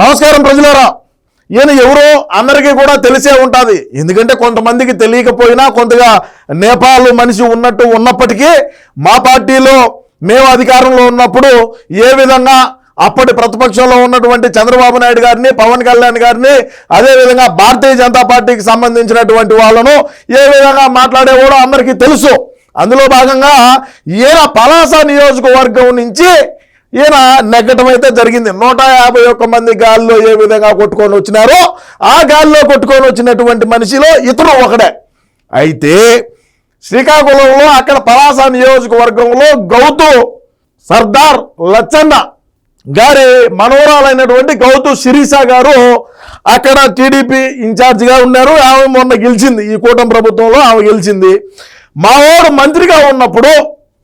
నమస్కారం ప్రజలారా. ఈయన ఎవరో అందరికీ కూడా తెలిసే ఉంటుంది. ఎందుకంటే కొంతమందికి తెలియకపోయినా కొంతగా నేపాల్ మనిషి ఉన్నట్టు ఉన్నప్పటికీ మా పార్టీలో మేము అధికారంలో ఉన్నప్పుడు ఏ విధంగా అప్పటి ప్రతిపక్షంలో ఉన్నటువంటి చంద్రబాబు నాయుడు గారిని పవన్ కళ్యాణ్ గారిని అదేవిధంగా భారతీయ జనతా పార్టీకి సంబంధించినటువంటి వాళ్ళను ఏ విధంగా మాట్లాడేవాడో అందరికీ తెలుసు. అందులో భాగంగా ఈయన పలాస నియోజకవర్గం నుంచి ఈయన నెగ్గటం అయితే జరిగింది. నూట యాభై ఒక్క మంది గాల్లో ఏ విధంగా కొట్టుకొని వచ్చినారో ఆ గాల్లో కొట్టుకొని వచ్చినటువంటి మనిషిలో ఇతను ఒకడే. అయితే శ్రీకాకుళంలో అక్కడ పలాస నియోజకవర్గంలో గౌతు సర్దార్ లచ్చన్న గారి మనవరాలైనటువంటి గౌతు శిరీష గారు అక్కడ టీడీపీ ఇన్ఛార్జిగా ఉన్నారు. ఆమె మొన్న గెలిచింది. ఈ కూటమి ప్రభుత్వంలో ఆమె గెలిచింది. మావాడు మంత్రిగా ఉన్నప్పుడు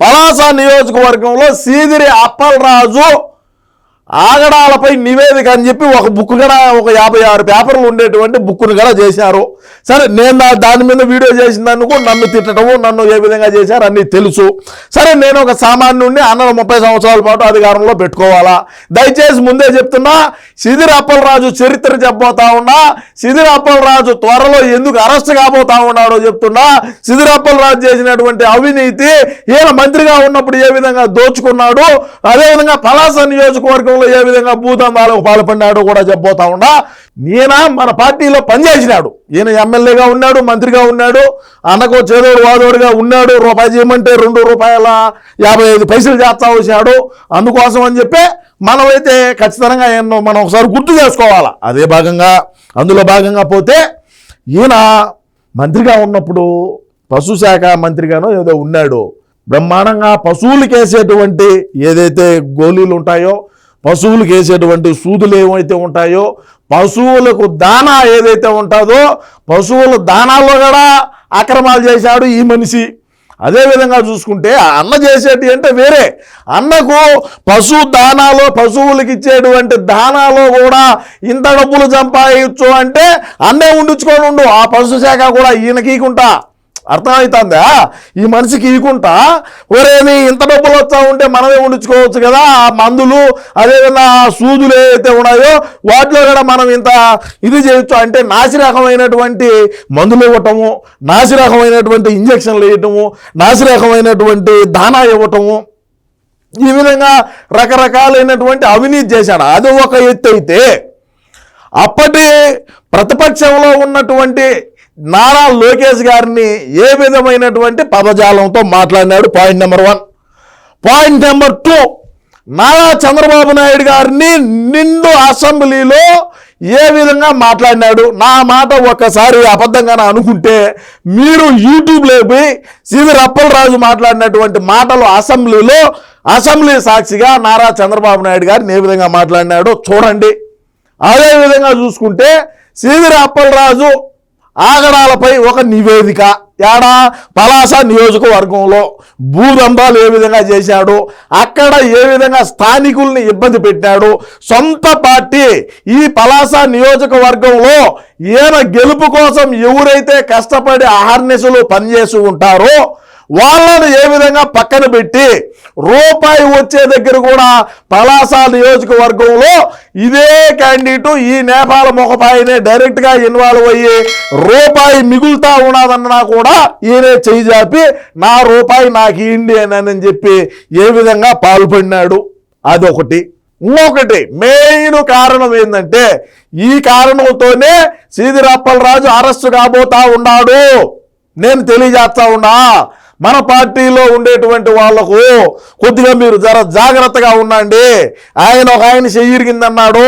పలాస నియోజకవర్గంలో సీదిరి అప్పలరాజు ఆగడాలపై నివేదిక అని చెప్పి ఒక బుక్ కూడా ఒక యాభై ఆరు పేపర్లు ఉండేటువంటి బుక్ను కూడా చేశారు. సరే నేను దాని మీద వీడియో చేసినందుకు నన్ను తిట్టడము నన్ను ఏ విధంగా చేశారు అన్నీ తెలుసు. సరే నేను ఒక సామాన్యుడిని అన్న ముప్పై సంవత్సరాల పాటు అధికారంలో పెట్టుకోవాలా? దయచేసి ముందే చెప్తున్నా సిదిర అప్పలరాజు చరిత్ర చెప్పబోతా ఉన్నా సిదిర అప్పలరాజు త్వరలో ఎందుకు అరెస్ట్ కాబోతా ఉన్నాడో చెప్తున్నా సిదిర అప్పలరాజు చేసినటువంటి అవినీతి ఈయన మంత్రిగా ఉన్నప్పుడు ఏ విధంగా దోచుకున్నాడు అదేవిధంగా పలాస నియోజకవర్గం నియోజకవర్గంలో ఏ విధంగా భూదందాలకు పాల్పడినాడో కూడా చెప్పబోతా ఉన్నా ఈయన మన పార్టీలో పనిచేసినాడు. ఈయన ఎమ్మెల్యేగా ఉన్నాడు మంత్రిగా ఉన్నాడు అన్నకు చేదోడు వాదోడుగా ఉన్నాడు రూపాయి చేయమంటే రెండు రూపాయల యాభై ఐదు పైసలు చేస్తా వచ్చాడు. అందుకోసం అని చెప్పి మనమైతే ఖచ్చితంగా ఎన్నో మనం ఒకసారి గుర్తు చేసుకోవాలా. అదే భాగంగా అందులో భాగంగా పోతే ఈయన మంత్రిగా ఉన్నప్పుడు పశుశాఖ మంత్రిగానో ఏదో ఉన్నాడు. బ్రహ్మాండంగా పశువులకేసేటువంటి ఏదైతే గోళీలు ఉంటాయో పశువులకు వేసేటువంటి సూదులు ఏమైతే ఉంటాయో పశువులకు దానా ఏదైతే ఉంటుందో పశువుల దానాల్లో కూడా అక్రమాలు చేశాడు ఈ మనిషి. అదేవిధంగా చూసుకుంటే అన్న చేసేటి అంటే వేరే. అన్నకు పశు దానాలో పశువులకు ఇచ్చేటువంటి దానాలో కూడా ఇంత డబ్బులు సంపాదించు అంటే అన్నే ఉండించుకొని ఉండు. ఆ పశు శాఖ కూడా ఈయనకీకుంటా అర్థమవుతుందా ఈ మనిషికి ఇవ్వకుండా ఒరేని ఇంత డబ్బులు వస్తా ఉంటే మనమే ఉండించుకోవచ్చు కదా? ఆ మందులు అదేవిధంగా ఆ సూదులు ఏవైతే ఉన్నాయో వాటిలో కూడా మనం ఇంత ఇది చేయొచ్చు అంటే నాసిరకమైనటువంటి మందులు ఇవ్వటము నాసిరకమైనటువంటి ఇంజక్షన్లు వేయటము నాసిరకమైనటువంటి దానా ఇవ్వటము ఈ విధంగా రకరకాలైనటువంటి అవినీతి చేశాడు. అది ఒక ఎత్తు అయితే అప్పటి ప్రతిపక్షంలో ఉన్నటువంటి నారా లోకేష్ గారిని ఏ విధమైనటువంటి పదజాలంతో మాట్లాడినాడు? Point number one point number two Nara Chandrababu Naidu గారిని నిండు అసెంబ్లీలో ఏ విధంగా మాట్లాడినాడు? నా మాట ఒక్కసారి అబద్ధంగా అనుకుంటే మీరు యూట్యూబ్లో పోయి శ్రీధర్ అప్పలరాజు మాట్లాడినటువంటి మాటలు అసెంబ్లీలో అసెంబ్లీ సాక్షిగా నారా చంద్రబాబు నాయుడు గారిని ఏ విధంగా మాట్లాడినాడో చూడండి. అదే విధంగా చూసుకుంటే శ్రీధర్ అప్పలరాజు ఆగడాలపై ఒక నివేదిక. ఏడా? పలాస నియోజకవర్గంలో భూదందాలు ఏ విధంగా చేశాడు? అక్కడ ఏ విధంగా స్థానికుల్ని ఇబ్బంది పెట్టాడు? సొంత పార్టీ ఈ పలాస నియోజకవర్గంలో ఈయన గెలుపు కోసం ఎవరైతే కష్టపడి అహర్నిశలు పనిచేసి ఉంటారో వాళ్ళను ఏ విధంగా పక్కన పెట్టి రూపాయి వచ్చే దగ్గర కూడా పలాస నియోజకవర్గంలో ఇదే క్యాండిడేట్ ఈ నేపాల ముఖపాయనే డైరెక్ట్గా ఇన్వాల్వ్ అయ్యి రూపాయి మిగులుతా ఉన్నదన్నా కూడా ఈయనే చేయి చాపి నా రూపాయి నాకు ఇయ్యండి అని చెప్పి ఏ విధంగా పాల్పడినాడు. అదొకటి. ఇంకొకటి మెయిన్ కారణం ఏంటంటే ఈ కారణంతోనే సీదిరప్పలరాజు అరెస్టు కాబోతా ఉన్నాడు. నేను తెలియజేస్తా ఉన్నా. మన పార్టీలో ఉండేటువంటి వాళ్ళకు కొద్దిగా మీరు జర జాగ్రత్తగా ఉండండి. ఆయన ఒక ఆయన చెయ్యిరిగిందన్నాడు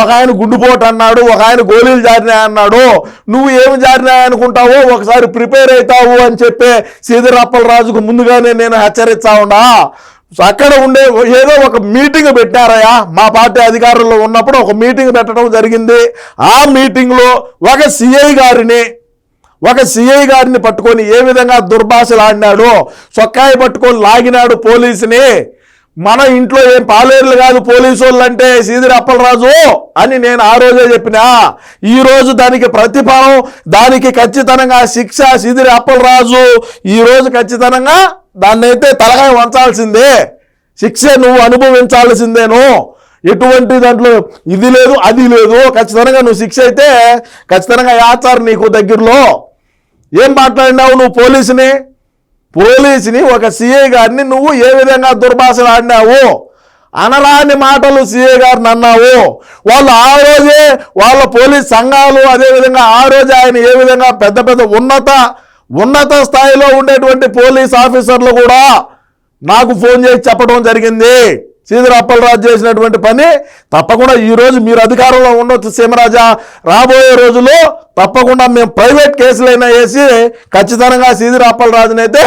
ఒక ఆయన గుండుపోటు అన్నాడు ఒక ఆయన గోళీలు జారినాయి అన్నాడు. నువ్వు ఏమి జారినాయి అనుకుంటావో ఒకసారి ప్రిపేర్ అవుతావు అని చెప్పే సీదిరప్పల రాజుకు ముందుగానే నేను హెచ్చరిస్తా ఉన్నా. అక్కడ ఉండే ఏదో ఒక మీటింగ్ పెట్టారయ్యా. మా పార్టీ అధికారంలో ఉన్నప్పుడు ఒక మీటింగ్ పెట్టడం జరిగింది. ఆ మీటింగ్లో ఒక సిఐ గారిని ఒక సిఐ గారిని పట్టుకొని ఏ విధంగా దుర్భాషలు ఆడినాడు చొక్కాయి పట్టుకొని లాగినాడు పోలీసుని. మన ఇంట్లో ఏం పాలేరులు కాదు పోలీసు వాళ్ళు అంటే సీదిరి అప్పలరాజు అని నేను ఆ రోజే చెప్పినా. ఈరోజు దానికి ప్రతిఫలం దానికి ఖచ్చితంగా శిక్ష సీదిరి అప్పలరాజు. ఈరోజు ఖచ్చితంగా దాన్ని అయితే తలకాయ వంచాల్సిందే. శిక్ష నువ్వు అనుభవించాల్సిందేను. ఎటువంటి దాంట్లో ఇది లేదు అది లేదు. ఖచ్చితంగా నువ్వు శిక్ష అయితే ఖచ్చితంగా యాచారు నీకు దగ్గరలో. ఏం మాట్లాడినావు నువ్వు పోలీసుని? పోలీసుని ఒక సిఐ గారిని నువ్వు ఏ విధంగా దుర్భాషలు ఆడినావు అనరాని మాటలు సిఐ గారిని అన్నావు. వాళ్ళు ఆ రోజే వాళ్ళ పోలీస్ సంఘాలు అదేవిధంగా ఆ రోజే ఆయన ఏ విధంగా పెద్ద పెద్ద ఉన్నత ఉన్నత స్థాయిలో ఉండేటువంటి పోలీస్ ఆఫీసర్లు కూడా నాకు ఫోన్ చేసి చెప్పడం జరిగింది. శ్రీధర్ అప్పలరాజు చేసినటువంటి పని తప్పకుండా ఈ రోజు మీరు అధికారంలో ఉండొచ్చు సీమరాజా. రాబోయే రోజుల్లో తప్పకుండా మేము ప్రైవేట్ కేసులైనా వేసి ఖచ్చితంగా శ్రీధర్ అప్పలరాజుని అయితే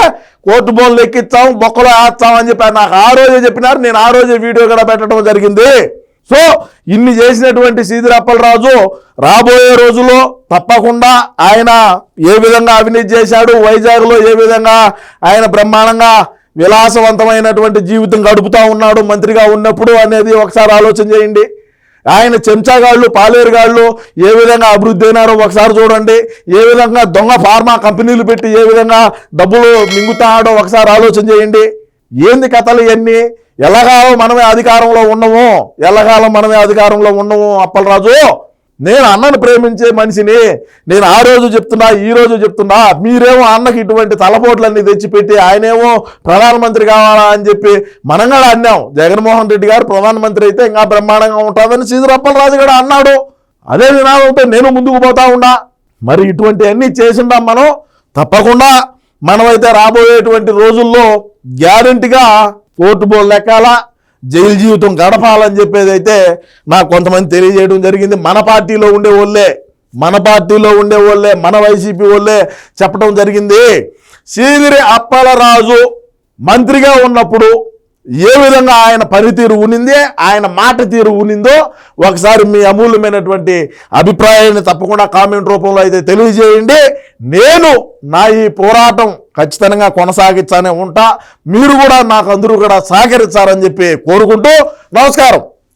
కోర్టు బోన్లు ఎక్కిస్తాం బొక్కలో వేస్తాం అని చెప్పి నాకు ఆ రోజే చెప్పినారు. నేను ఆ రోజే వీడియో కూడా పెట్టడం జరిగింది. సో ఇన్ని చేసినటువంటి శ్రీధర్ అప్పలరాజు రాబోయే రోజుల్లో తప్పకుండా ఆయన ఏ విధంగా అవినీతి చేశాడు వైజాగ్లో ఏ విధంగా ఆయన బ్రహ్మాండంగా విలాసవంతమైనటువంటి జీవితం గడుపుతూ ఉన్నాడు మంత్రిగా ఉన్నప్పుడు అనేది ఒకసారి ఆలోచన చేయండి. ఆయన చెంచాగాళ్ళు పాలేరుగాళ్ళు ఏ విధంగా అభివృద్ధి అయినారో ఒకసారి చూడండి. ఏ విధంగా దొంగ ఫార్మా కంపెనీలు పెట్టి ఏ విధంగా డబ్బులు మింగుతాడో ఒకసారి ఆలోచన చేయండి. ఏంది కథలు ఇవన్నీ? ఎల్లకాలం మనమే అధికారంలో ఉండము ఎల్లకాలం మనమే అధికారంలో ఉండము అప్పలరాజు? నేను అన్నను ప్రేమించే మనిషిని నేను ఆ రోజు చెప్తున్నా ఈ రోజు చెప్తున్నా మీరేమో అన్నకి ఇటువంటి తలపోట్లన్నీ తెచ్చిపెట్టి ఆయనేమో ప్రధానమంత్రి కావాలా అని చెప్పి మనం కూడా అన్నాం. జగన్మోహన్ రెడ్డి గారు ప్రధానమంత్రి అయితే ఇంకా బ్రహ్మాండంగా ఉంటుందని సీదురప్పలరాజు కూడా అన్నాడు. అదే వినాలంటే నేను ముందుకు పోతా ఉన్నా. మరి ఇటువంటి అన్నీ చేసిండాం మనం? తప్పకుండా మనమైతే రాబోయేటువంటి రోజుల్లో గ్యారంటీగా ఓటు బోల్ లెక్కాలా? జైలు జీవితం గడపాలని చెప్పేది అయితే నాకు కొంతమంది తెలియజేయడం జరిగింది. మన పార్టీలో ఉండే వాళ్ళే మన పార్టీలో ఉండే వాళ్ళే మన వైసీపీ వాళ్ళే చెప్పడం జరిగింది. సీదిరి అప్పలరాజు మంత్రిగా ఉన్నప్పుడు ఏ విధంగా ఆయన పనితీరు ఉనింది ఆయన మాట తీరు ఉనిందో ఒకసారి మీ అమూల్యమైనటువంటి అభిప్రాయాన్ని తప్పకుండా కామెంట్ రూపంలో అయితే తెలియజేయండి. నేను నా ఈ పోరాటం ఖచ్చితంగా కొనసాగించానే ఉంటా. మీరు కూడా నాకు అందరూ కూడా సహకరించారని చెప్పి కోరుకుంటూ నమస్కారం.